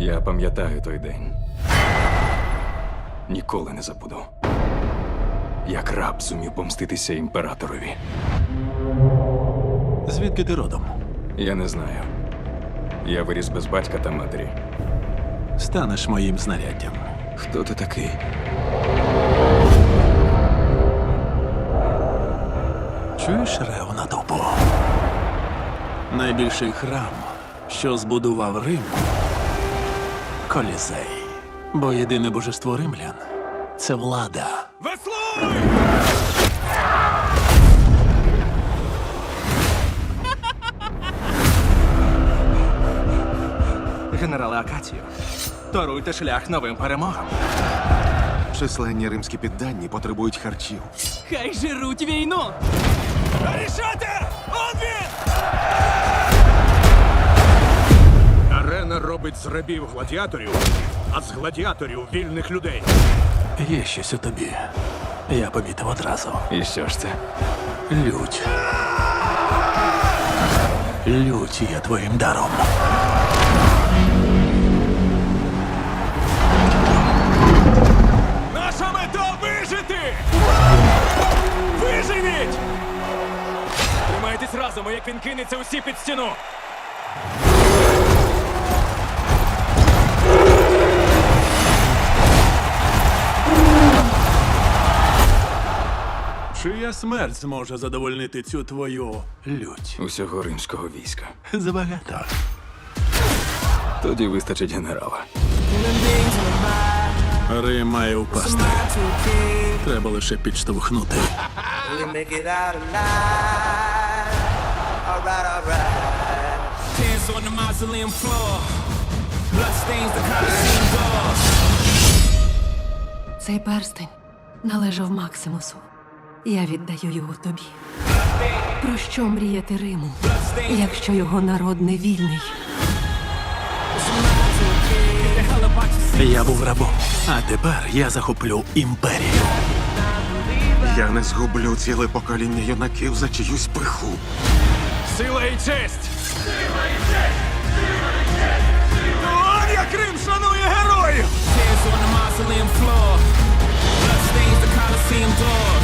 Я пам'ятаю той день. Ніколи не забуду. Як раб зумів помститися імператорові. Звідки ти родом? Я не знаю. Я виріс без батька та матері. Станеш моїм знаряддям. Хто ти такий? Чуєш рев на топу? Найбільший храм, що збудував Рим Колізей. Бо єдине божество римлян це влада. Веслуй! Генерале Акацію, торуйте шлях новим перемогам. Численні римські піддані потребують харчів. Хай жируть війну! Рішати! Робить з рабів гладіаторів, а з гладіаторів вільних людей. Є щось у тобі. Я помітив одразу. І що ж це? Лють. Лють є твоїм даром. Наша мета вижити! Виживіть! Тримайтесь разом, а як він кинеться усі під стіну! Чия смерть зможе задовольнити цю твою лють? Усього римського війська. Забагато. Тоді вистачить генерала. Рим має впасти. Треба лише підштовхнути. We make it out alive. Alright, alright. Hands on the mausoleum floor. Blood stains the Colosseum doors. Цей перстень належав Максимусу. Я віддаю його тобі. Про що мріяти Риму, якщо його народ не вільний? Я був рабом, а тепер я захоплю імперію. Я не згублю ціле покоління юнаків за чиюсь пиху. Сила і честь! Он як Рим шанує героїв! Hands on the mausoleum floor. Blood stains the.